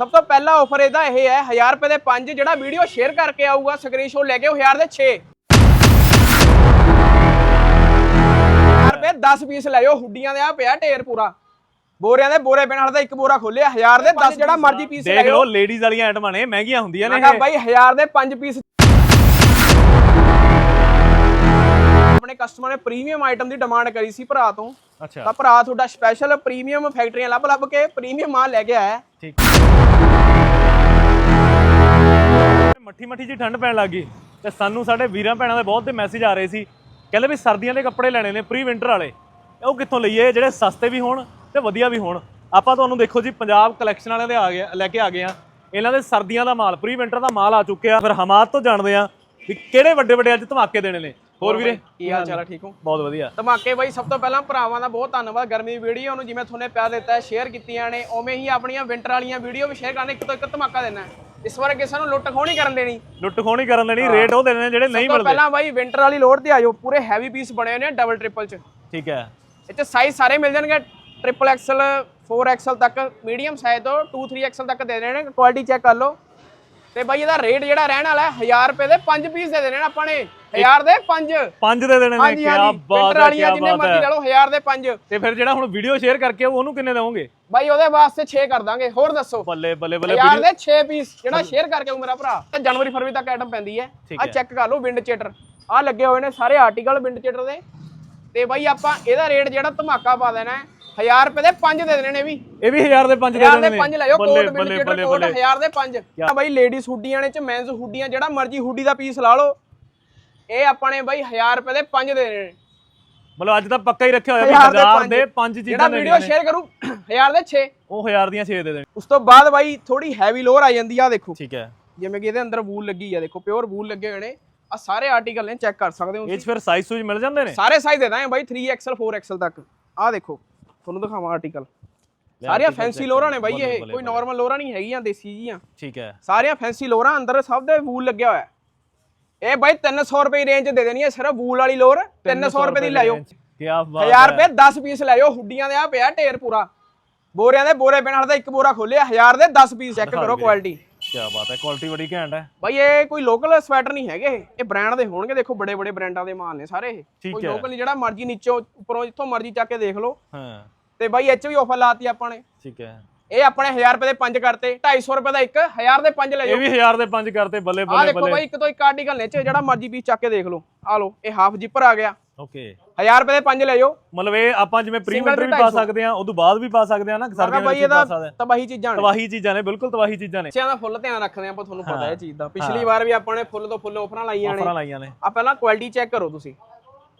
ਸਭ ਤੋਂ ਪਹਿਲਾ ਆਫਰ ਇਹਦਾ ਇਹ ਹੈ 1000 ਰੁਪਏ ਦੇ 5 ਜਿਹੜਾ ਵੀਡੀਓ ਸ਼ੇਅਰ ਕਰਕੇ ਆਊਗਾ ਸਕਰੀਨਸ਼ਾਟ ਲੈ ਕੇ ਉਹ 1000 ਦੇ 6 ਰੁਪਏ 10 ਪੀਸ ਲੈ ਜਾਓ ਹੁੱਡੀਆਂ ਦੇ ਆ ਪਿਆ ਢੇਰ ਪੂਰਾ। ਬੋਰਿਆਂ ਦੇ ਬੋਰੇ ਬਿਨਾਂ ਦਾ ਇੱਕ ਬੋਰਾ ਖੋਲਿਆ 1000 ਦੇ 10 ਜਿਹੜਾ ਮਰਜ਼ੀ ਪੀਸ ਲੈ ਦੇਖ ਲਓ ਲੇਡੀਜ਼ ਵਾਲੀਆਂ ਆਈਟਮਾਂ ਨੇ ਮਹਿੰਗੀਆਂ ਹੁੰਦੀਆਂ ਨੇ ਇਹ। ਬਾਈ 1000 ਦੇ 5 ਪੀਸ ਕਸਟਮਰ ਨੇ ਪ੍ਰੀਮੀਅਮ ਆਈਟਮ ਦੀ ਡਿਮਾਂਡ ਕਰੀ ਸੀ ਭਰਾ ਤੋਂ। ਅੱਛਾ। ਤਾਂ ਭਰਾ ਤੁਹਾਡਾ ਸਪੈਸ਼ਲ ਪ੍ਰੀਮੀਅਮ ਫੈਕਟਰੀਆਂ ਲੱਭ ਲੱਭ ਕੇ ਪ੍ਰੀਮੀਅਮ ਮਾਲ ਲੈ ਕੇ ਆਇਆ। ਠੀਕ। ਮੱਠੀ ਮੱਠੀ ਜੀ ਠੰਡ ਪੈਣ ਲੱਗੀ ਤੇ ਸਾਨੂੰ ਸਾਡੇ ਵੀਰਾਂ ਭੈਣਾਂ ਦੇ ਬਹੁਤ ਤੇ ਮੈਸੇਜ ਆ ਰਹੇ ਸੀ। ਕਹਿੰਦੇ ਵੀ ਸਰਦੀਆਂ ਦੇ ਕੱਪੜੇ ਲੈਣੇ ਨੇ ਪ੍ਰੀ ਵਿੰਟਰ ਵਾਲੇ। ਉਹ ਕਿੱਥੋਂ ਲਈਏ? ਜਿਹੜੇ ਸਸਤੇ ਵੀ ਹੋਣ ਤੇ ਵਧੀਆ ਵੀ ਹੋਣ। ਆਪਾਂ ਤੁਹਾਨੂੰ ਦੇਖੋ ਜੀ ਪੰਜਾਬ ਕਲੈਕਸ਼ਨ ਵਾਲਿਆਂ ਦੇ ਆ ਗਏ ਲੈ ਕੇ ਆ ਗਏ ਆ ਇਹਨਾਂ ਦੇ ਸਰਦੀਆਂ ਦਾ ਮਾਲ ਪ੍ਰੀ ਵਿੰਟਰ ਦਾ ਮਾਲ ਆ ਚੁੱਕਿਆ। ਫਿਰ ਹਮਾਦ ਤੋਂ ਜਾਣਦੇ ਆ ਵੀ ਕਿਹੜੇ ਵੱਡੇ ਵੱਡੇ ਅੱਜ ਧਮਾਕੇ ਦੇਣੇ ਨੇ। ਹੋਰ ਵੀਰੇ? ਕੀ ਹਾਲ ਚਾਲ ਹੈ ਠੀਕ ਹੋ? ਬਹੁਤ ਵਧੀਆ। ਧਮਾਕੇ ਬਾਈ ਸਭ ਤੋਂ ਪਹਿਲਾਂ ਭਰਾਵਾਂ ਦਾ ਬਹੁਤ ਧੰਨਵਾਦ। ਗਰਮੀ ਦੀ ਵੀਡੀਓ ਨੂੰ ਜਿਵੇਂ ਤੁਹਾਨੂੰ ਪਿਆਰ ਦਿੱਤਾ ਹੈ ਸ਼ੇਅਰ ਕੀਤੀਆਂ ਨੇ ਉਵੇਂ ਹੀ ਆਪਣੀਆਂ ਵਿੰਟਰ ਵਾਲੀਆਂ ਵੀਡੀਓ ਵੀ ਸ਼ੇਅਰ ਕਰਨੇ ਇੱਕ ਤੋਂ ਇੱਕ ਧਮਾਕਾ ਦੇਣਾ। ਇਸ ਵਾਰ ਕਿਸੇ ਨੂੰ ਲੁੱਟ ਨਹੀਂ ਕਰਨ ਦੇਣੀ। ਲੁੱਟ ਖੋਣੀ ਕਰਨ ਦੇਣੀ ਰੇਟ ਉਹ ਦੇਣੇ ਜਿਹੜੇ ਨਹੀਂ ਮਿਲਦੇ। ਪਹਿਲਾਂ ਬਾਈ ਵਿੰਟਰ ਵਾਲੀ ਲੋਡ ਤੇ ਆਜੋ ਪੂਰੇ ਹੈਵੀ ਪੀਸ ਬਣੇ ਹੋਏ ਨੇ ਡਬਲ ਟ੍ਰਿਪਲ ਚ। ਠੀਕ ਹੈ। ਚ ਸਾਈਜ਼ ਸਾਰੇ ਮਿਲ ਜਾਣਗੇ ਟ੍ਰਿਪਲ ਐਕਸਲ 4 ਐਕਸਲ ਤੱਕ ਮੀਡੀਅਮ ਸਾਈਜ਼ ਤੋਂ 2 3 ਐਕਸਲ ਤੱਕ ਦੇ ਦੇਣੇ ਕੁਆਲਿਟੀ ਚੈੱਕ ਕਰ ਲਓ। ਤੇ ਬਾਈ ਇਹਦਾ ਰੇਟ ਜਿਹੜਾ ਰਹਿਣ ਵਾਲਾ ਹੈ 1000 ਰੁਪਏ ਦੇ 5 ਪੀਸ ਦੇ ਦੇਣੇ ਨੇ ਆਪਾਂ ਨੇ। 1000 ਦੇ 5 ਪੰਜ ਦੇ ਦੇਣੇ ਨੇ ਕੀ ਬਾਤ ਹੈ ਕੀ ਜਿੰਨੇ ਮਰਜ਼ੀ ਲੈ ਲਓ 1000 ਦੇ 5 ਤੇ ਫਿਰ ਜਿਹੜਾ ਹੁਣ ਵੀਡੀਓ ਸ਼ੇਅਰ ਕਰਕੇ ਉਹਨੂੰ ਕਿੰਨੇ ਦੇਵੋਗੇ? ਬਾਈ ਉਹਦੇ ਵਾਸਤੇ 6 ਕਰ ਦਾਂਗੇ ਹੋਰ ਦੱਸੋ। ਬੱਲੇ ਬੱਲੇ ਬੱਲੇ 1000 ਦੇ 6 ਪੀਸ ਜਿਹੜਾ ਸ਼ੇਅਰ ਕਰਕੇ ਆਊ ਮੇਰਾ ਭਰਾ। ਤੇ ਜਨਵਰੀ ਫਰਵਰੀ ਤੱਕ ਆਈਟਮ ਪੈਂਦੀ ਹੈ। ਆ ਚੈੱਕ ਕਰ ਲਓ ਵਿੰਡ ਚੇਟਰ ਆ ਲੱਗੇ ਹੋਏ ਨੇ ਸਾਰੇ ਆਰਟੀਕਲ ਵਿੰਡ ਚੇਟਰ ਦੇ। ਤੇ ਬਾਈ ਆਪਾਂ ਇਹਦਾ ਰੇਟ ਜਿਹੜਾ ਧਮਾਕਾ ਪਾ ਦੇਣਾ ਹੈ 1000 ਰੁਪਏ ਦੇ 5 ਦੇ ਦੇਣੇ ਨੇ ਵੀ। ਇਹ ਵੀ 1000 ਦੇ 5 ਦੇ 1000 ਦੇਣੇ ਦੇ ਨੇ। 5 ਲੈ ਜਾਓ ਕੋਟ ਬੱਲੇ ਕੋਟ ਬੱਲੇ 1000 ਦੇ 5 ਆ ਬਾਈ ਲੇਡੀਜ਼ ਹੁੱਡੀਆਂ ਨੇ ਚ ਮੈਨਸ ਹੁੱਡੀਆਂ ਜਿਹੜਾ ਮਰਜ਼ੀ ਹੁੱਡੀ ਦਾ ਪੀਸ ਲਾ ਲਓ। ਇਹ ਆਪਾਂ ਨੇ ਬਾਈ 1000 ਰੁਪਏ ਦੇ 5 ਦੇ ਦੇਣੇ ਮਤਲਬ ਅੱਜ ਤਾਂ ਪੱਕਾ ਹੀ ਰੱਖਿਆ ਹੋਇਆ ਵੀ 1000 ਦੇ 1000 ਦੇ ਪੰਜ। 5 ਜਿਹੜਾ ਚੀਜ਼ਾਂ ਵੀਡੀਓ ਦੇਣੀਆਂ ਨੇ। ਸ਼ੇਅਰ ਕਰੂ 1000 ਦੇ 6 ਉਹ 1000 ਦੀਆਂ 6 ਦੇ ਦੇਣੇ। ਉਸ ਤੋਂ ਬਾਅਦ ਬਾਈ ਥੋੜੀ ਹੈਵੀ ਲੋਅਰ ਆ ਜਾਂਦੀ ਆ ਦੇਖੋ। ਠੀਕ ਹੈ। ਜਿਵੇਂ ਕਿ ਇਹਦੇ ਅੰਦਰ ਵੂਲ ਲੱਗੀ ਆ ਦੇਖੋ ਪਿਓਰ ਵੂਲ ਲੱਗੇ ਹੋਏ ਨੇ। ਆ ਸਾਰੇ ਆਰਟੀਕਲ ਨੇ ਚੈੱਕ ਕਰ ਸਕਦੇ ਹੋ ਇਹ ਫਿਰ ਸਾਈਜ਼ ਸੂਜ ਮਿਲ ਜਾਂਦੇ ਨੇ? ਸਾਰੇ ਸਾਈਜ਼ ਦੇ ਦਾਂਗੇ ਬਾਈ 3XL 4XL ਤੱਕ। ਆ ਦੇਖੋ। ਤੁਹਾਨੂੰ ਦਿਖਾਵਾਂ ਆਰਟੀਕਲ ਸਾਰੀਆਂ ਫੈਂਸੀ ਲੋਅਰਾਂ ਨੇ ਬਾਈ ਇਹ ਕੋਈ ਨਾਰਮਲ ਲੋਅਰਾਂ ਨਹੀਂ ਹੈਗੀਆਂ ਦੇਸੀ ਜੀਆਂ। ਠੀਕ ਹੈ। ਸਾਰੀਆਂ ਫੈਂਸੀ ਲੋਅਰਾਂ ਅੰਦਰ ਸਭ ਦੇ ਵੂਲ ਲੱਗਿਆ ਹੋਇਆ। ਇਹ ਬਾਈ 300 ਰੁਪਏ ਰੇਂਜ ਦੇ ਦੇਣੀ ਹੈ ਸਿਰਫ ਵੂਲ ਵਾਲੀ ਲੋਅਰ 300 ਰੁਪਏ ਦੀ ਲੈ ਜਾਓ ਕੀ ਬਾਤ 1000 ਰੁਪਏ 10 ਪੀਸ ਲੈ ਜਾਓ ਹੁੱਡੀਆਂ ਦੇ ਆ ਪਿਆ ਢੇਰ ਪੂਰਾ। ਬੋਰਿਆਂ ਦੇ ਬੋਰੇ ਬਿਨਾਂ ਦਾ ਇੱਕ ਬੋਰਾ ਖੋਲਿਆ 1000 ਦੇ 10 ਪੀਸ ਚੈੱਕ ਕਰੋ ਕੁਆਲਿਟੀ ਕੀ ਬਾਤ ਹੈ ਕੁਆਲਿਟੀ ਬੜੀ ਘੈਂਟ ਹੈ। ਬਾਈ ਇਹ ਕੋਈ ਲੋਕਲ ਸਵੈਟਰ ਨਹੀਂ ਹੈਗੇ ਇਹ। ਬ੍ਰਾਂਡ ਦੇ ਹੋਣਗੇ ਦੇਖੋ ਬੜੇ ਬੜੇ ਬ੍ਰਾਂਡਾਂ ਦੇ ਮਾਲ ਨੇ ਸਾਰੇ ਇਹ। ਕੋਈ। ਲੋਕਲ ਨਹੀਂ ਜਿਹੜਾ ਮਰਜ਼ੀ ਨੀਚੋਂ ਉੱਪਰੋਂ ਜਿੱਥੋਂ ਮਰਜ਼ੀ ਚੱਕ ਕੇ ਦੇਖ ਲਓ। ਹਾਂ। ਤੇ ਬਾਈ ਇਹ 'ਚ ਵੀ ਆਫਰ ਲਾਤੀ ਆਪਾਂ ਨੇ। ਠੀਕ ਹੈ। ਇਹ ਆਪਣੇ 1000 ਰੁਪਏ ਦੇ ਪੰਜ ਕਰਤੇ 250 ਰੁਪਏ ਦਾ ਇੱਕ 1000 ਦੇ ਪੰਜ ਲੈ ਇਹ ਜਾਓ। ਵੀ 1000 ਦੇ 5 ਕਰਤੇ ਬੱਲੇ ਆ ਬੱਲੇ ਦੇਖੋ ਬੱਲੇ। ਬਾਈ ਇੱਕ ਤੋਂ ਇੱਕ ਆਰਟੀਕਲ ਨੇ ਚ ਜਿਹੜਾ ਮਰਜ਼ੀ ਪੀਸ ਚੱਕ ਕੇ ਦੇਖ ਲਓ। ਆ ਲਓ ਇਹ ਹਾਫ ਜਿੱਪਰ ਆ ਗਿਆ। ਓਕੇ 1000 ਰੁਪਏ ਦੇ ਪੰਜ ਲੈ ਜਾਓ। ਮਤਲਬ ਇਹ ਆਪਾਂ ਜਿਵੇਂ ਪ੍ਰੀ Single ਵਿੰਟਰ ਵੀ ਪਾ 250 ਸਕਦੇ ਆ ਉਦੋਂ ਬਾਅਦ ਵੀ ਪਾ ਸਕਦੇ ਆ ਨਾ ਸਰਦੀਆਂ ਵਿੱਚ ਵੀ ਪਾ ਸਕਦੇ ਆ ਤਬਾਹੀ ਚੀਜ਼ਾਂ ਨੇ। ਤਵਾਹੀ ਚੀਜ਼ਾਂ ਨੇ ਬਿਲਕੁਲ ਤਵਾਹੀ ਚੀਜ਼ਾਂ ਨੇ। ਬੱਚਿਆਂ ਦਾ ਫੁੱਲ ਧਿਆਨ ਰੱਖਦੇ ਆਪਾਂ ਤੁਹਾਨੂੰ ਪਤਾ ਇਹ ਚੀਜ਼ ਦਾ। ਪਿਛਲੀ ਵਾਰ ਵੀ ਆਪਾਂ ਨੇ ਫੁੱਲ ਤੋਂ ਫੁੱਲ ਆਫਰਾਂ ਲਾਈਆਂ ਨੇ। ਆਫਰਾਂ ਲਾਈਆਂ ਨੇ। ਆ ਪਹਿਲਾਂ ਕੁਆਲਿਟੀ ਚੈੱਕ ਕਰੋ ਤੁਸੀਂ।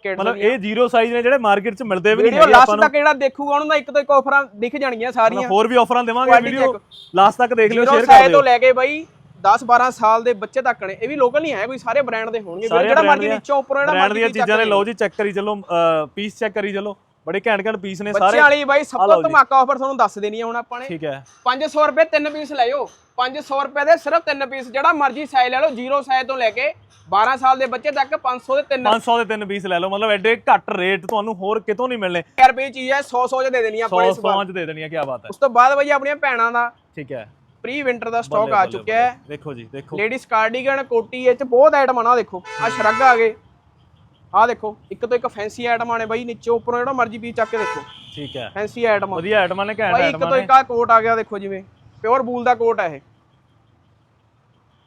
ਮਤਲਬ ਇਹ ਜ਼ੀਰੋ ਸਾਈਜ਼ ਨੇ ਜਿਹੜੇ ਮਾਰਕੀਟ 'ਚ ਮਿਲਦੇ ਵੀ ਨਹੀਂ ਵੀਡੀਓ ਲਾਸਟ ਤੱਕ ਜਿਹੜਾ ਦੇਖੂਗਾ ਉਹਨਾਂ ਦਾ ਇੱਕ ਤੋਂ ਇੱਕ ਆਫਰਾਂ ਦਿਖ ਜਾਣਗੀਆਂ ਸਾਰੀਆਂ। ਹੋਰ ਵੀ ਆਫਰਾਂ ਦੇਵਾਂਗੇ ਵੀਡੀਓ। ਲਾਸਟ ਤੱਕ ਦੇਖ ਲਿਓ ਸ਼ੇਅਰ ਕਰ ਸਾਈਜ਼ ਦਿਓ। ਤੋਂ ਲੈ ਕੇ ਬਾਈ 10 12 ਸਾਲ ਦੇ ਬੱਚੇ ਤੱਕ ਨੇ। ਇਹ ਵੀ ਲੋਕਲ ਨਹੀਂ ਹੈ ਕੋਈ ਸਾਰੇ ਬ੍ਰਾਂਡ ਦੇ ਹੋਣਗੇ। ਜਿਹੜਾ ਮਰਜ਼ੀ ਨੀਚੋਂ ਉੱਪਰੋਂ ਜਿਹੜਾ ਮਰਜ਼ੀ ਚੀਜ਼ ਨੇ ਲਓ ਜੀ ਚੈੱਕ ਕਰੀ ਚੱਲੋ ਪੀਸ ਚੈੱਕ ਕਰੀ ਚੱਲੋ। ਬੜੇ ਘੈਂਟ ਘੈਂਟ ਪੀਸ ਨੇ ਸਾਰੇ। ਬੱਚਿਆਂ ਵਾਲੀ ਬਾਈ ਸਭ ਲਓ ਤੋਂ। ਧਮਾਕਾ ਆਫਰ ਤੁਹਾਨੂੰ ਦੱਸ ਦੇਣੀ ਹੈ ਹੁਣ ਆਪਾਂ ਨੇ। ਠੀਕ ਹੈ। 500 ਰੁਪਏ ਤਿੰਨ ਪੀਸ ਲੈ ਜਾਓ 500 ਰੁਪਏ ਦੇ ਸਿਰਫ ਤਿੰਨ ਪੀਸ ਜਿਹੜਾ ਮਰਜ਼ੀ ਸਾਈਜ਼ ਲੈ ਲਓ ਜ਼ੀਰੋ ਸਾਈਜ਼ ਤੋਂ ਲੈ ਕੇ 12 ਸਾਲ ਦੇ ਬੱਚੇ ਤੱਕ 500 ਦੇ ਤਿੰਨ। 500 ਦੇ ਤਿੰਨ ਪੀਸ ਲੈ ਲਓ ਮਤਲਬ ਐਡੇ ਘੱਟ ਰੇਟ ਤੁਹਾਨੂੰ ਹੋਰ ਕਿਤੋਂ ਨਹੀਂ ਮਿਲਣੇ। ਰੁਪਏ ਦੀ ਚੀਜ਼ ਹੈ 100 100 ਚ ਦੇ ਦੇਣੀ ਆਪਾਂ 100 ਨੇ ਇਸ ਵਾਰ। 100 ਚ ਦੇ ਦੇਣੀ ਹੈ ਕੀ ਬਾਤ ਹੈ। ਉਸ ਤੋਂ ਬਾਅਦ ਬਾਈ ਆਪਣੀਆਂ ਭੈਣਾਂ ਦਾ ਠੀਕ ਹੈ। ਪ੍ਰੀ ਵਿੰਟਰ ਦਾ ਸਟਾਕ ਆ ਚੁੱਕਿਆ ਹੈ। ਦੇਖੋ ਜੀ ਦੇਖੋ। ਲੇਡੀਜ਼ ਕਾਰਡੀਗਨ ਕੋਟੀ ਇਹ ਚ ਬਹੁਤ ਆਈਟਮਾਂ ਨਾ ਦੇਖੋ। ਆ ਸ਼ਰਗ ਆ ਗਏ। ਆ ਦੇਖੋ ਇੱਕ ਤੋਂ ਇੱਕ ਫੈਂਸੀ ਆਈਟਮਾਂ ਨੇ ਬਾਈ ਨੀਚੇ ਉੱਪਰੋਂ ਜਿਹੜਾ ਮਰਜ਼ੀ ਪੀਸ ਚੱਕ ਕੇ ਦੇਖੋ। ਠੀਕ ਹੈ। ਫੈਂਸੀ ਆਈਟਮਾਂ ਵਧੀਆ ਆਈਟਮਾਂ ਨੇ ਘੈਂਟ ਬਾਈ ਇੱਕ ਤੋਂ ਇੱਕ ਆ ਕੋਟ ਆ ਗਿਆ ਦੇਖੋ ਜਿਵੇਂ। ਪਿਓਰ ਬੂਲ ਦਾ ਕੋਟ ਹੈ ਇਹ।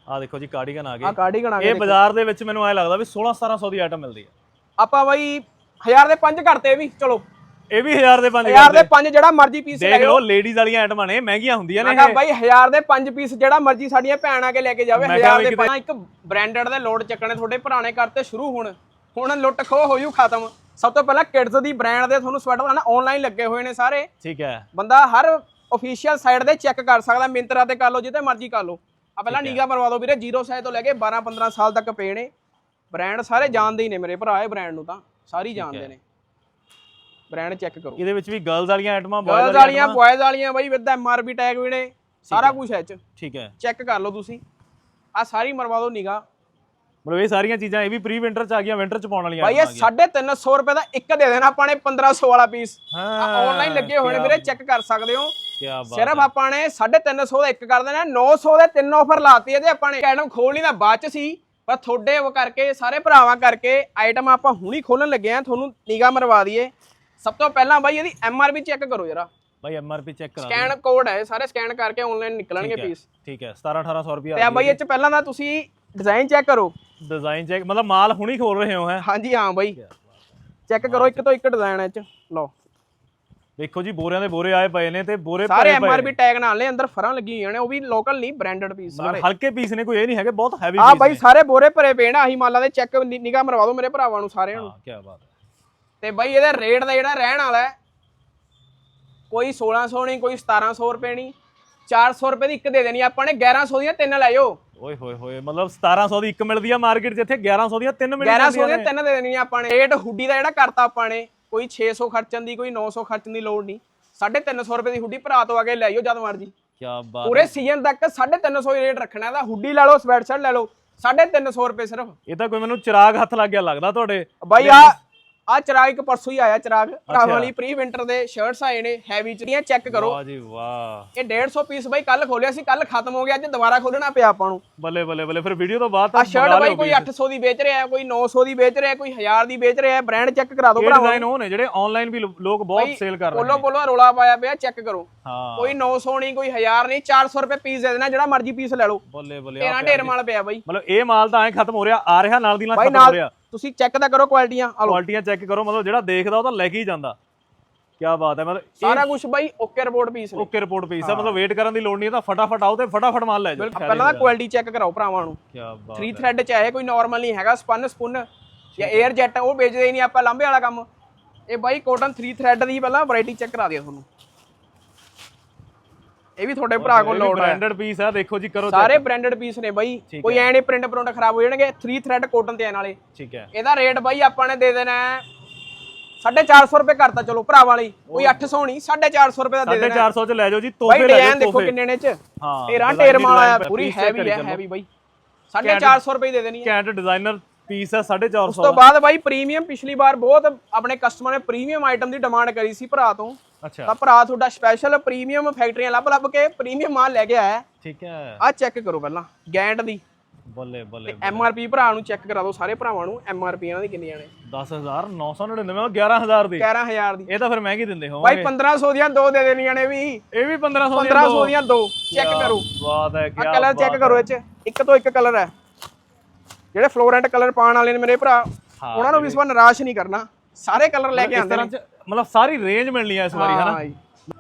ਆ ਦੇਖੋ ਜੀ ਕਾਰਡੀਗਨ ਆ ਆ ਗਏ ਕਾਰਡੀਗਨ ਆ ਗਿਆ ਇਹ ਬਾਜ਼ਾਰ ਦੇ ਵਿੱਚ ਮੈਨੂੰ ਐ ਲੱਗਦਾ ਵੀ 16 1700 ਦੀ ਆਈਟਮ ਮਿਲਦੀ ਹੈ। ਆਪਾਂ ਬਾਈ 1000 ਦੇ ਪੰਜ ਕਰਤੇ ਵੀ ਚਲੋ। ਇਹ ਵੀ 1000 ਦੇ ਪੰਜ 1000 ਦੇ ਪੰਜ ਜਿਹੜਾ ਮਰਜ਼ੀ ਪੀਸ ਲੈ ਲਓ ਲੇਡੀਜ਼ ਵਾਲੀਆਂ ਆਈਟਮਾਂ ਨੇ ਮਹਿੰਗੀਆਂ ਹੁੰਦੀਆਂ ਨੇ ਮੈਂ ਕਿਹਾ ਬਾਈ 1000 ਦੇ ਪੰਜ ਪੀਸ ਜਿਹੜਾ ਮਰਜ਼ੀ ਸਾਡੀਆਂ ਭੈਣਾਂ ਆ ਕੇ ਲੈ ਕੇ ਜਾਵੇ ਮੈਂ ਕਿਹਾ 1000 ਵੀ ਦੇ ਕਿਤੇ- ਪੰਜ ਇੱਕ ਬ੍ਰਾਂਡਡ ਦੇ ਲੋਡ ਚੱਕਣੇ ਤੁਹਾਡੇ ਪੁਰਾਣੇ ਕਰਤੇ ਸ਼ੁਰੂ ਹੁਣ। ਹੁਣ ਲੁੱਟ ਖੋਹ ਹੋ ਜੂ ਖਤਮ। ਸਭ ਤੋਂ ਪਹਿਲਾਂ ਕਿਡਸ ਦੀ ਬ੍ਰਾਂਡ ਦੇ ਤੁਹਾਨੂੰ ਸਵੈਟਰ ਹਨ ਆਨਲਾਈਨ ਲੱਗੇ ਹੋਏ ਨੇ ਸਾਰੇ। ਠੀਕ ਹੈ। ਬੰਦਾ ਹਰ ਅਫੀਸ਼ੀਅਲ ਸਾਈਟ ਤੇ ਚੈੱਕ ਕਰ ਸਕਦਾ ਮਿੰਤਰਾ ਤੇ ਕਰ ਲਓ ਜਿੱਤੇ ਮਰਜ਼ੀ ਕਰ ਲਓ। ਆ ਪਹਿਲਾਂ ਨਿਗਾ ਮਰਵਾ ਦਿਓ ਵੀਰੇ 0 ਸਾਈਜ਼ ਤੋਂ ਲੈ ਕੇ 12 15 ਸਾਲ ਤੱਕ ਪਏ ਨੇ। ਬ੍ਰਾਂਡ ਸਾਰੇ ਜਾਣਦੇ ਹੀ ਨੇ ਮੇਰੇ ਭਰਾ ਇਹ ਬ੍ਰਾਂਡ ਨੂੰ ਤਾਂ। ਸਾਰੀ ਜਾਣਦੇ ਨੇ। ਬ੍ਰਾਂਡ ਚੈੱਕ ਕਰੋ। ਇਹਦੇ ਵਿੱਚ ਵੀ ਗਰਲਜ਼ ਵਾਲੀਆਂ ਆਈਟਮਾਂ boys ਗਰਲਸ ਵਾਲੀਆਂ ਬॉयਜ਼ ਵਾਲੀਆਂ ਬਾਈ ਵਿਦ ਐਮਆਰਪੀ ਟੈਗ ਵੀ ਨੇ। ਸਾਰਾ ਕੁਝ ਹੈ ਚ। ਠੀਕ ਹੈ। ਚੈੱਕ ਕਰ ਲਓ ਤੁਸੀਂ। ਆ ਸਾਰੀ ਮਰਵਾ ਦਿਓ ਨਿਗਾ ਮਤਲਬ ਇਹ ਸਾਰੀਆਂ ਚੀਜ਼ਾਂ ਇਹ ਵੀ ਪ੍ਰੀ ਵਿੰਟਰ ਚ ਆ ਗਈਆਂ ਵਿੰਟਰ ਚ ਪਾਉਣ ਵਾਲੀਆਂ ਬਾਈ ਇਹ 350 ਰੁਪਏ ਦਾ ਇੱਕ ਦੇ ਦੇਣਾ ਆਪਾਂ ਨੇ 1500 ਵਾਲਾ ਪੀਸ ਹਾਂ ਆਨਲਾਈਨ ਲੱਗੇ ਹੋਏ ਨੇ ਵੀਰੇ ਚੈੱਕ ਕਰ ਸਕਦੇ ਹੋ। ਕੀ ਬਾਤ ਸਿਰਫ ਆਪਾਂ ਨੇ 350 ਦਾ ਇੱਕ ਕਰ ਦੇਣਾ 900 ਦੇ ਤਿੰਨ ਆਫਰ ਲਾਤੀ ਇਹਦੇ ਆਪਾਂ ਨੇ। ਐਡਮ ਖੋਲਣੀ ਦਾ ਬਾਅਦ ਚ ਸੀ ਪਰ ਤੁਹਾਡੇ ਉਹ ਕਰਕੇ ਸਾਰੇ ਭਰਾਵਾਂ ਕਰਕੇ ਆਈਟਮ ਆਪਾਂ ਹੁਣੀ ਖੋਲਣ ਲੱਗੇ ਆ ਤੁਹਾਨੂੰ ਨਿਗਾਹ ਮਰਵਾ ਦਈਏ। ਸਭ ਤੋਂ ਪਹਿਲਾਂ ਬਾਈ ਇਹਦੀ ਐਮਆਰਪੀ ਚੈੱਕ ਕਰੋ ਜਰਾ। ਬਾਈ ਐਮਆਰਪੀ ਚੈੱਕ ਕਰਾ ਸਕੈਨ ਕੋਡ ਹੈ ਸਾਰੇ ਸਕੈਨ ਕਰਕੇ ਆਨਲਾਈਨ ਨਿਕਲਣਗੇ ਪੀਸ ਠੀਕ ਹੈ 17 1800 ਰੁਪਏ ਤੇ ਬਾਈ ਇਹ ਚ ਪਹਿਲਾਂ ਤਾਂ ਤੁਸੀਂ ਡਿਜ਼ਾਈਨ ਚੈੱਕ ਕਰੋ। ਡਿਜ਼ਾਈਨ ਚੈੱਕ ਮਤਲਬ ਮਾਲ ਹੁਣੀ ਖੋਲ ਰਹੇ ਹੋ ਹੈ? ਹਾਂਜੀ ਹਾਂ ਬਾਈ। ਚੈੱਕ ਕਰੋ ਇੱਕ ਤੋਂ ਇੱਕ ਡਿਜ਼ਾਈਨ ਇਹ ਚ। ਲਓ। ਦੇਖੋ ਜੀ ਬੋਰਿਆਂ ਦੇ ਬੋਰੇ ਆਏ ਪਏ ਨੇ ਤੇ ਬੋਰੇ ਸਾਰੇ ਐਮਆਰਪੀ ਟੈਗ ਨਾਲ ਨੇ ਅੰਦਰ ਫਰਾਂ ਲੱਗੀ ਹੋਈਆਂ ਨੇ ਉਹ ਵੀ ਲੋਕਲ ਨਹੀਂ ਬ੍ਰਾਂਡਡ ਪੀਸ ਸਾਰੇ। ਹਲਕੇ ਪੀਸ ਨੇ ਕੋਈ ਇਹ ਨਹੀਂ ਹੈਗੇ ਬਹੁਤ ਹੈਵੀ ਆ ਪੀਸ ਬਾਈ ਸਾਰੇ ਬੋਰੇ ਭਰੇ ਪਏ ਨੇ ਆਹੀ ਮਾਲਾਂ ਦੇ ਚੈੱਕ ਨਿਗਾਹ ਮਰਵਾ ਦਿਓ ਮੇਰੇ ਭਰਾਵਾਂ ਨੂੰ ਸਾਰਿਆਂ ਨੂੰ। ਹਾਂ ਕੀ ਬਾਤ ਹੈ। ਤੇ ਬਾਈ ਇਹਦਾ ਰੇਟ ਦਾ ਜਿਹੜਾ ਰਹਿਣ ਵਾਲਾ ਹੈ ਕੋਈ 1600 ਨਹੀਂ ਕੋਈ 1700 ਰੁਪਏ ਨਹੀਂ। 400 ਰੁਪਏ ਦੀ ਇੱਕ ਦੇ ਦੇਣੀ ਆਪਾਂ ਨੇ 1100 ਦੀਆਂ ਤਿੰਨ ਲੈ ਜਾਓ। ਓਏ ਹੋਏ ਹੋਏ ਮਤਲਬ 1700 ਦੀ ਇੱਕ ਮਿਲਦੀ ਆ ਮਾਰਕੀਟ ਇੱਥੇ 1100 ਦੀਆਂ ਤਿੰਨ ਮਿਲ 1100 ਦੀਆਂ ਤਿੰਨ ਦੇ ਦੇਣੀਆਂ ਆਪਾਂ ਨੇ। ਰੇਟ ਹੁੱਡੀ ਦਾ ਜਿਹੜਾ ਕਰਤਾ ਆਪਾਂ ਨੇ ਕੋਈ 600 ਖਰਚਣ ਦੀ ਕੋਈ 900 ਖਰਚਣ ਦੀ ਲੋੜ ਨਹੀਂ। 350 ਰੁਪਏ ਦੀ ਹੁੱਡੀ ਭਰਾ ਤੋਂ ਆ ਕੇ ਲੈ ਜਾਓ ਜਦ ਮਰਜ਼ੀ। ਕੀ ਬਾਤ ਪੂਰੇ ਸੀਜ਼ਨ ਤੱਕ 350 ਹੀ ਰੇਟ ਰੱਖਣਾ ਇਹਦਾ ਹੁੱਡੀ ਲੈ ਲਓ ਸਵੈਟਸ਼ਰਟ ਲੈ ਲਓ। 350 ਰੁਪਏ ਸਿਰਫ। ਇਹ ਤਾਂ ਕੋਈ ਮੈਨੂੰ ਚਿਰਾਗ ਹੱਥ ਲੱਗ ਗਿਆ ਲੱਗਦਾ ਤੁਹਾਡੇ। ਬਾਈ ਆ ਆ ਚਿਰਾਗ ਇੱਕ ਪਰਸੋਂ ਹੀ ਆਇਆ ਚਿਰਾਗ। ਭਰਾਵਾਂ ਲਈ ਪ੍ਰੀ ਵਿੰਟਰ ਦੇ ਸ਼ਰਟਸ ਆਏ ਨੇ ਹੈਵੀ ਚ। ਦੀਆਂ ਚੈੱਕ ਕਰੋ। ਵਾਹ ਜੀ ਵਾਹ। ਇਹ 150 ਪੀਸ ਬਾਈ ਕੱਲ ਖੋਲਿਆ ਸੀ ਕੱਲ ਖਤਮ ਹੋ ਗਿਆ ਅੱਜ ਦੁਬਾਰਾ ਖੋਲਣਾ ਪਿਆ ਆਪਾਂ ਨੂੰ। ਬੱਲੇ ਬੱਲੇ ਬੱਲੇ ਫਿਰ ਵੀਡੀਓ ਤੋਂ ਬਾਅਦ ਆ ਸ਼ਰਟ ਬਾਈ ਕੋਈ 800 ਦੀ ਵੇਚ ਰਿਹਾ ਕੋਈ 900 ਦੀ ਵੇਚ ਰਿਹਾ ਕੋਈ 1000 ਦੀ ਵੇਚ ਰਿਹਾ ਬ੍ਰਾਂਡ ਚੈੱਕ ਕਰਾ ਦਿਓ ਭਰਾਵਾ ਡਿਜ਼ਾਈਨ ਉਹ ਨੇ ਜਿਹੜੇ ਆਨਲਾਈਨ ਵੀ ਲੋਕ ਬਹੁਤ ਸੇਲ ਕਰ ਰਹੇ ਬੋਲੋ ਨੇ। ਬੋਲੋ ਰੋਲਾ ਪਾਇਆ ਪਿਆ ਚੈੱਕ ਕਰੋ। ਹਾਂ। ਕੋਈ 900 ਨਹੀਂ ਕੋਈ 1000 ਨਹੀਂ 400 ਰੁਪਏ ਪੀਸ ਦੇ ਦੇਣਾ ਜਿਹੜਾ ਮਰਜ਼ੀ ਪੀਸ ਲੈ ਲਓ। ਬੱਲੇ ਬੱਲੇ ਤੇਰਾ ਢੇਰ ਮਾਲ ਪਿਆ ਬਾਈ। ਮਤਲਬ ਇਹ ਮਾਲ ਤਾਂ ਐ ਖਤਮ ਹੋ ਰਿਹਾ ਆ ਰਿਹਾ ਨਾਲ ਦੀ ਨਾਲ ਖਤਮ ਹੋ ਰਿਹਾ। ਤੁਸੀਂ ਚੈੱਕ ਤਾਂ ਕਰੋ ਕੁਆਲਿਟੀਆਂ ਆ ਲਓ। ਕੁਆਲਿਟੀਆਂ ਚੈੱਕ ਕਰੋ ਮਤਲਬ ਜਿਹੜਾ ਦੇਖਦਾ ਉਹ ਤਾਂ ਲੈ ਕੇ ਹੀ ਜਾਂਦਾ। ਕੀ ਬਾਤ ਹੈ ਮਤਲਬ ਸਾਰਾ ਕੁਝ ਬਾਈ ਓਕੇ ਰਿਪੋਰਟ ਪੀਸ ਨੇ। ਓਕੇ ਰਿਪੋਰਟ ਪੀਸ ਆ ਮਤਲਬ ਵੇਟ ਕਰਨ ਦੀ ਲੋੜ ਨਹੀਂ ਤਾਂ ਫਟਾਫਟ ਆਓ ਤੇ ਫਟਾਫਟ ਮਾਲ ਲੈ ਜਾਓ। ਪਹਿਲਾਂ ਤਾਂ ਕੁਆਲਿਟੀ ਚੈੱਕ ਕਰਾਓ ਭਰਾਵਾਂ ਨੂੰ। ਕੀ ਬਾਤ 3 ਥ੍ਰੈਡ ਚ ਹੈ ਕੋਈ ਨਾਰਮਲ ਨਹੀਂ ਹੈਗਾ ਸਪਨ ਸਪੁਨ ਜਾਂ 에ਅਰ ਜੈਟ ਉਹ ਵੇਚਦੇ ਹੀ ਨਹੀਂ ਆਪਾਂ ਲਾਂਬੇ ਵਾਲਾ ਕੰਮ। ਇਹ ਬਾਈ ਕੋਟਨ 3 ਥ੍ਰੈਡ ਦੀ ਪਹਿਲਾਂ ਵੈਰਾਈਟੀ ਚੈੱਕ ਕਰਾ ਦਿਆ ਤੁਹਾਨੂੰ। ਇਹ ਵੀ ਤੁਹਾਡੇ ਭਰਾ ਕੋਲ ਲੋੜ ਹੈ। ਬ੍ਰਾਂਡਡ ਪੀਸ ਆ ਦੇਖੋ ਜੀ ਕਰੋ ਸਾਰੇ ਬ੍ਰਾਂਡਡ ਪੀਸ ਨੇ ਬਾਈ। ਕੋਈ ਐ ਨਹੀਂ ਪ੍ਰਿੰਟ ਪ੍ਰਿੰਟ ਖਰਾਬ ਹੋ ਜਾਣਗੇ 3 ਥ੍ਰੈਡ ਕੋਟਨ ਤੇ ਐ ਨਾਲੇ ਠੀਕ ਹੈ। ਇਹਦਾ ਰੇਟ ਬਾਈ ਆਪਾਂ ਨੇ ਦੇ ਦੇਣਾ ਹੈ 450 ਰੁਪਏ ਕਰਤਾ ਚਲੋ ਭਰਾ ਵਾਲੀ। ਕੋਈ 800 ਨਹੀਂ 450 ਰੁਪਏ ਦਾ ਦੇ ਦੇਣਾ। 450 ਚ ਲੈ ਜਾਓ ਜੀ ਤੋਹਫੇ ਲੈ ਡਿਜ਼ਾਈਨ ਜਾਓ ਦੇਖੋ ਕਿੰਨੇ ਨੇ ਚ। ਹਾਂ ਤੇਰਾ ਢੇਰ ਮਾਲ ਆਇਆ ਪੂਰੀ ਹੈਵੀ ਹੈ। ਹੈਵੀ ਬਾਈ। 450 ਰੁਪਏ ਦੀ ਦੇਣੀ ਹੈ। ਕੈਂਟ ਡਿਜ਼ਾਈਨਰ ਪੀਸ ਆ 450 ਉਸ ਤੋਂ ਬਾਅਦ ਬਾਈ ਪ੍ਰੀਮੀਅਮ ਪਿਛਲੀ ਵਾਰ ਬਹੁਤ ਆਪਣੇ ਕਸਟਮਰ ਨੇ ਪ੍ਰੀਮੀਅਮ ਆਈਟਮ ਦੀ ਡਿਮਾਂਡ ਕਰੀ ਸੀ ਭਰਾ ਤੋਂ। ਅੱਛਾ। ਤਾਂ ਭਰਾ ਤੁਹਾਡਾ ਸਪੈਸ਼ਲ ਪ੍ਰੀਮੀਅਮ ਫੈਕਟਰੀਆਂ ਲੱਭ ਲੱਭ ਕੇ ਪ੍ਰੀਮੀਅਮ ਮਾਲ ਲੈ ਕੇ ਆਇਆ ਠੀਕ ਹੈ। ਆ ਚੈੱਕ ਕਰੋ ਪਹਿਲਾਂ ਗੈਂਟ ਦੀ। ਬੱਲੇ ਬੱਲੇ ਐਮ ਆਰ ਪੀ ਭਰਾ ਨੂੰ ਚੈੱਕ ਕਰਾ ਦਿਓ ਸਾਰੇ ਭਰਾਵਾਂ ਨੂੰ। ਐਮ ਆਰ ਪੀ ਇਹਨਾਂ ਦੀ ਕਿੰਨੀਆਂ ਨੇ? 10999 11000 ਦੀ। 11000 ਦੀ। ਇਹ ਤਾਂ ਫਿਰ ਮਹਿੰਗੀ ਦਿੰਦੇ ਹੋ ਬਾਈ 1500 ਦੀਆਂ ਦੋ ਦੇ ਦੇਣੀਆਂ ਨੇ ਵੀ ਇਹ ਵੀ 1500 1500 ਦੀਆਂ ਦੋ। ਚੈੱਕ ਕਰੋ। ਬਾਤ ਹੈ ਕੀ ਆ ਕਲਰ ਚੈੱਕ ਕਰੋ ਇਹ ਚ। ਇੱਕ ਤੋਂ ਇੱਕ ਕਲਰ ਹੈ। ਜਿਹੜੇ ਫਲੋਰੈਂਟ ਕਲਰ ਪਾਉਣ ਵਾਲੇ ਨੇ ਮੇਰੇ ਭਰਾ ਉਹਨਾਂ ਨੂੰ ਵੀ ਇਸ ਵਾਰ ਨਿਰਾਸ਼ ਨਹੀਂ ਕਰਨਾ। ਸਾਰੇ ਕਲਰ ਲੈ ਕੇ ਤਰ੍ਹਾਂ ਨੇ। ਚ ਮਤਲਬ ਸਾਰੀ ਰੇਂਜ ਮਿਲਣੀ ਹੈ ਇਸ ਵਾਰੀ ਹਨਾ?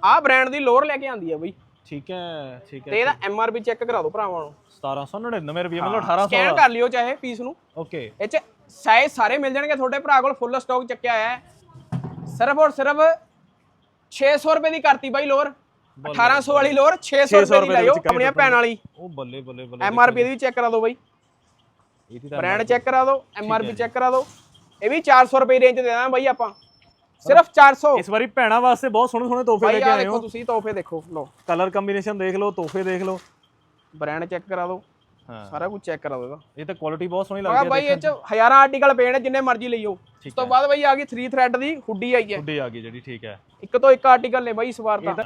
ਆਹ ਬ੍ਰਾਂਡ ਦੀ ਲੋਅਰ ਲੈ ਕੇ ਆਂਦੀ ਆ ਬਈ। ਠੀਕ ਹੈ ਠੀਕ ਤੇ ਹੈ ਇਹਦਾ ਐਮ ਆਰ ਪੀ ਚੈੱਕ ਕਰਾ ਦਿਓ ਭਰਾਵਾਂ ਨੂੰ। 1799 ਰੁਪਏ ਮਤਲਬ 1800 ਸਕੈਨ ਕਰ ਲਿਓ ਚਾਹੇ ਪੀਸ ਨੂੰ। ਓਕੇ ਇਹ ਚ ਸਾਈਜ਼ ਸਾਰੇ ਮਿਲ ਜਾਣਗੇ ਤੁਹਾਡੇ ਭਰਾ ਕੋਲ ਫੁੱਲ ਸਟਾਕ ਚੱਕਿਆ ਹੋਇਆ ਹੈ। ਸਿਰਫ ਔਰ ਸਿਰਫ 600 ਰੁਪਏ ਦੀ ਕਰਤੀ ਬਾਈ ਲੋਅਰ। 1800 ਵਾਲੀ ਲੋਅਰ 600 ਰੁਪਏ ਦੀ ਲਾਇਓ ਆਪਣੀਆਂ ਭੈਣ ਵਾਲੀ। ਉਹ ਬੱਲੇ ਬੱਲੇ ਬੱਲੇ ਐਮ ਆਰ ਪੀ ਦੀ ਵੀ ਚੈੱਕ ਕਰਾ ਦਿਓ ਬਾਈ। ਇਹਦੀ ਤਾਂ ਬ੍ਰਾਂਡ ਚੈੱਕ ਕਰਾ ਦਿਓ ਐਮ ਆਰ ਪੀ ਚੈੱਕ ਕਰਾ ਦਿਓ। ਇਹ ਵੀ 400 ਰੁਪਏ ਰੇਂਜ ਦੇ ਦੇਣਾ ਬਾਈ ਆਪਾਂ। ਸਿਰਫ 400 ਇਸ ਵਾਰੀ ਭੈਣਾਂ ਵਾਸਤੇ ਬਹੁਤ ਸੋਹਣੇ ਸੋਹਣੇ ਤੋਹਫੇ ਲੈ ਕੇ ਆਏ ਦੇਖੋ ਹੋ। ਤੁਸੀਂ ਤੋਹਫੇ ਦੇਖੋ ਲਓ। ਕਲਰ ਕੰਬੀਨੇਸ਼ਨ ਦੇਖ ਲਓ ਤੋਹਫੇ ਦੇਖ ਲਓ। ਬ੍ਰਾਂਡ ਚੈੱਕ ਕਰਾ ਹਾਂ। ਸਾਰਾ ਕੁਝ ਚੈੱਕ ਕਰਾ ਇਹਦਾ। ਇਹ ਤਾਂ ਕੁਆਲਿਟੀ ਬਹੁਤ ਸੋਹਣੀ ਲੱਗਦੀ ਹੈ ਬਾਈ ਇਹ ਚ ਹਜ਼ਾਰਾਂ ਆਰਟੀਕਲ ਨੇ ਜਿੰਨੇ ਮਰਜ਼ੀ ਲਈਓ ਉਸ ਤੋਂ ਬਾਅਦ ਬਾਈ ਆ ਗਈ 3 ਥ੍ਰੈਡ ਦੀ ਹੁੱਡੀ ਆਈ ਹੈ। ਗੁੱਡੀ ਆ ਗਈ ਜਿਹੜੀ ਠੀਕ ਹੈ। ਇੱਕ ਤੋਂ ਇੱਕ ਆਰਟੀਕਲ ਨੇ ਬਾਈ ਇਸ ਵਾਰ ਤਾਂ।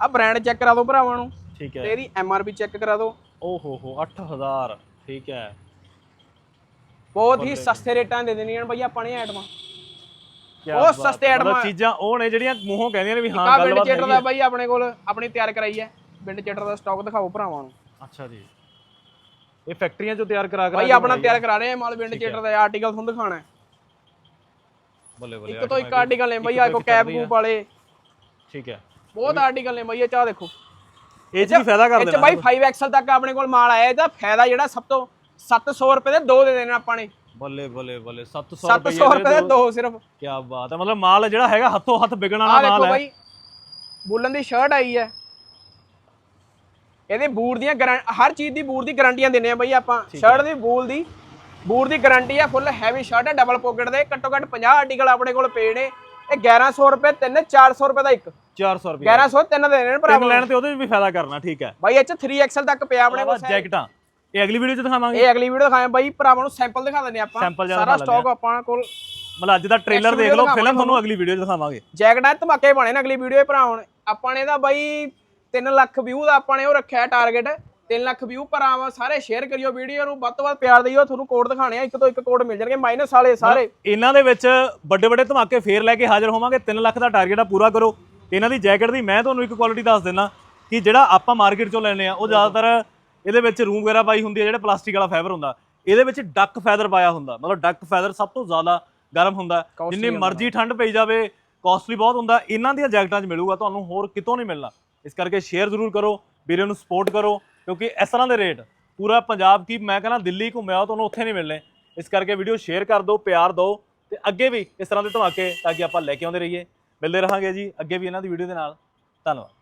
ਆ ਬ੍ਰਾਂਡ ਚੈੱਕ ਕਰਾ ਦਿਓ ਭਰਾਵਾਂ ਨੂੰ। ਠੀਕ ਤੇ ਹੈ ਇਹਦੀ ਐਮ ਆਰ ਪੀ ਚੈੱਕ ਕਰਾ ਦਿਓ। ਓ ਹੋ ਹੋ 8000 ਠੀਕ ਹੈ। ਬਹੁਤ ਹੀ ਸਸਤੇ ਰੇਟਾਂ ਦੇ ਦੇਣੀਆਂ ਬਾਈ ਆਪਾਂ ਨੇ ਆਈਟਮਾਂ ਉਹ ਸਸਤੇ ਹੈ। ਮਤਲਬ ਚੀਜ਼ਾਂ ਉਹ ਨੇ ਜਿਹੜੀਆਂ ਮੂੰਹੋਂ ਕਹਿੰਦੀਆਂ ਨੇ ਵੀ ਹਾਂ ਆ ਬਿੰਡ ਚੇਟਰ ਦਾ। ਬਾਈ ਆਪਣੇ ਕੋਲ ਆਪਣੀ ਤਿਆਰ ਕਰਾਈ ਹੈ। ਬਿੰਡ ਚੇਟਰ ਦਾ ਸਟਾਕ ਦਿਖਾਓ ਭਰਾਵਾਂ ਨੂੰ। ਅੱਛਾ ਜੀ। ਇਹ ਫੈਕਟਰੀਆਂ ਚੋਂ ਤਿਆਰ ਕਰਾ ਕਰਾ ਬਾਈ ਆਪਣਾ ਤਿਆਰ ਕਰਾ ਰਹੇ ਆ ਮਾਲ ਬਿੰਡ ਚੇਟਰ ਦਾ ਆਰਟੀਕਲ ਤੁਹਾਨੂੰ ਦਿਖਾਣਾ ਹੈ। ਬੱਲੇ ਬੱਲੇ ਇੱਕ ਤੋਂ ਇੱਕ ਆਰਟੀਕਲ ਨੇ ਬਾਈ ਆ ਕੋ ਕੈਪ ਕੂਪ ਵਾਲੇ। ਠੀਕ ਹੈ। ਬਹੁਤ ਆਰਟੀਕਲ ਨੇ ਬਾਈ ਇਹ ਚਾਹ ਦੇਖੋ। ਇਹ ਚ ਵੀ ਫਾਇਦਾ ਕਰ ਇਹ ਚ ਦੇਣਾ ਬਾਈ 5XL ਤੱਕ ਆਪਣੇ ਕੋਲ ਮਾਲ ਆਇਆ ਇਹਦਾ ਫਾਇਦਾ ਜਿਹੜਾ ਸਭ ਤੋਂ 700 ਰੁਪਏ ਦੇ ਦੋ ਦੇ ਦੇਣੇ ਆਪਾਂ ਨੇ। ਬੱਲੇ ਬੱਲੇ ਬੱਲੇ 700 700 ਰੁਪਏ ਦੇ ਦੋ ਸਿਰਫ। ਕੀ ਬਾਤ ਹੈ ਮਤਲਬ ਮਾਲ ਜਿਹੜਾ ਹੈਗਾ ਹੱਥੋਂ ਹੱਥ ਵਿਕਣ ਆ ਵਾਲਾ ਦੇਖੋ ਮਾਲ ਹੈ। ਬਾਈ ਬੁੱਲਨ ਦੀ ਸ਼ਰਟ ਆਈ ਹੈ। ਇਹਦੇ ਬੂਟ ਦੀਆਂ ਹਰ ਚੀਜ਼ ਦੀ ਬੂਟ ਦੀ ਗਾਰੰਟੀਆਂ ਦਿੰਨੇ ਆ ਬਾਈ ਆਪਾਂ। ਸ਼ਰਟ ਦੀ ਬੂਲ ਦੀ ਬੂਟ ਦੀ ਗਾਰੰਟੀ ਹੈ ਫੁੱਲ ਹੈਵੀ ਸ਼ਰਟ ਹੈ ਡਬਲ ਪਾਕਟ ਦੇ ਘੱਟੋ ਘੱਟ 50 ਆਰਟੀਕਲ ਆਪਣੇ ਕੋਲ ਪਏ ਨੇ। ਇਹ 1100 ਰੁਪਏ ਤਿੰਨ 400 ਰੁਪਏ ਦਾ ਇੱਕ। 400 ਰੁਪਏ। 1100 ਤਿੰਨ ਦੇ ਨੇ ਭਰਾ ਲੈਣ ਤੇ ਉਹਦੇ ਵੀ ਫਾਇਦਾ ਕਰਨਾ ਠੀਕ ਹੈ। ਬਾਈ ਇਹ ਚ 3XL ਤੱਕ ਪਿਆ ਆਪਣੇ ਕੋਲ ਜੈਕਟਾਂ। ਇਹ ਅਗਲੀ ਵੀਡੀਓ 'ਚ ਦਿਖਾਵਾਂਗੇ। ਇਹ ਅਗਲੀ ਵੀਡੀਓ ਦਿਖਾਏ ਬਾਈ ਭਰਾਵਾਂ ਨੂੰ ਸੈਂਪਲ ਦਿਖਾ ਦਿੰਦੇ ਆਪਾਂ। ਸਾਰਾ ਸਟਾਕ ਆਪਾਂ ਕੋਲ ਮਤਲਬ ਅੱਜ ਦਾ ਟ੍ਰੇਲਰ ਦੇਖ ਲਓ ਫਿਲਮ ਤੁਹਾਨੂੰ ਅਗਲੀ ਵੀਡੀਓ 'ਚ ਦਿਖਾਵਾਂਗੇ। ਜੈਕਟਾਂ ਧਮਾਕੇ ਬਣੇ ਨੇ ਅਗਲੀ ਵੀਡੀਓ ਭਰਾ ਹੁਣ। ਆਪਾਂ ਨੇ ਤਾਂ ਬਾਈ 3 ਲੱਖ ਵਿਊ ਦਾ ਆਪਾਂ ਨੇ ਉਹ ਰੱਖਿਆ ਟਾਰਗੇਟ 3 ਲੱਖ ਵਿਊ ਭਰਾਵਾ ਸਾਰੇ ਸ਼ੇਅਰ ਕਰਿਓ ਵੀਡੀਓ ਨੂੰ। ਵੱਧ ਤੋਂ ਵੱਧ ਪਿਆਰ ਦਿਓ ਤੁਹਾਨੂੰ ਕੋਡ ਦਿਖਾਣੇ ਆ ਇੱਕ ਤੋਂ ਇੱਕ ਕੋਡ ਮਿਲ ਜਾਣਗੇ। ਮਾਈਨਸ ਵਾਲੇ ਸਾਰੇ। ਇਹਨਾਂ ਦੇ ਵਿੱਚ ਵੱਡੇ ਵੱਡੇ ਧਮਾਕੇ ਫੇਰ ਲੈ ਕੇ ਹਾਜ਼ਰ ਹੋਵਾਂਗੇ। 3 ਲੱਖ ਦਾ ਟਾਰਗੇਟ ਆ ਪੂਰਾ ਕਰੋ। ਇਹਨਾਂ ਦੀ ਜੈਕਟ ਦੀ ਮੈਂ ਤੁਹਾਨੂੰ ਇੱਕ ਕੁਆਲਿਟੀ ਦੱਸ ਦਿੰਦਾ ਕਿ ਜਿਹੜਾ ਆਪਾਂ ਮਾਰਕੀਟ ਚੋਂ ਲੈਣੇ ਆ ਉਹ ਜ਼ਿਆਦਾਤਰ ਇਹਦੇ ਵਿੱਚ ਰੂਮ ਵਗੈਰਾ ਪਾਈ ਹੁੰਦੀ ਹੈ ਜਿਹੜਾ ਪਲਾਸਟਿਕ ਵਾਲਾ ਫਾਈਬਰ ਹੁੰਦਾ। ਇਹਦੇ ਵਿੱਚ ਡੱਕ ਫੈਦਰ ਪਾਇਆ ਹੁੰਦਾ। ਮਤਲਬ ਡੱਕ ਫੈਦਰ ਸਭ ਤੋਂ ਜ਼ਿਆਦਾ ਗਰਮ ਹੁੰਦਾ। ਜਿੰਨੀ। ਮਰਜ਼ੀ ਠੰਡ ਪਈ ਜਾਵੇ ਕਾਸਟਲੀ ਬਹੁਤ ਹੁੰਦਾ। ਇਹਨਾਂ ਦੀਆਂ ਜੈਕਟਾਂ 'ਚ ਮਿਲੂਗਾ ਤੁਹਾਨੂੰ ਹੋਰ ਕਿਤੋਂ ਨਹੀਂ ਮਿਲਣਾ। ਇਸ ਕਰਕੇ ਸ਼ੇਅਰ ਜ਼ਰੂਰ ਕਰੋ ਵੀਰੇ ਨੂੰ ਸਪੋਰਟ ਕਰੋ ਕਿਉਂਕਿ ਇਸ ਤਰ੍ਹਾਂ ਦੇ ਰੇਟ ਪੂਰਾ ਪੰਜਾਬ ਕੀ ਮੈਂ ਕਹਿੰਦਾ ਦਿੱਲੀ ਘੁੰਮਿਆ ਤੁਹਾਨੂੰ ਉੱਥੇ ਨਹੀਂ ਮਿਲਣੇ। ਇਸ ਕਰਕੇ ਵੀਡੀਓ ਸ਼ੇਅਰ ਕਰ ਦਿਓ ਪਿਆਰ ਦਿਓ ਤੇ ਅੱਗੇ ਵੀ ਇਸ ਤਰ੍ਹਾਂ ਦੇ ਧਮਾਕੇ ਤਾਂ ਕਿ ਆਪਾਂ ਲੈ ਕੇ ਆਉਂਦੇ ਰਹੀਏ। ਮਿਲਦੇ ਰਹਾਂਗੇ ਜੀ ਅੱਗੇ ਵੀ ਇਹਨਾਂ ਦੀ ਵੀਡੀਓ ਦੇ ਨਾਲ। ਧੰਨਵਾਦ।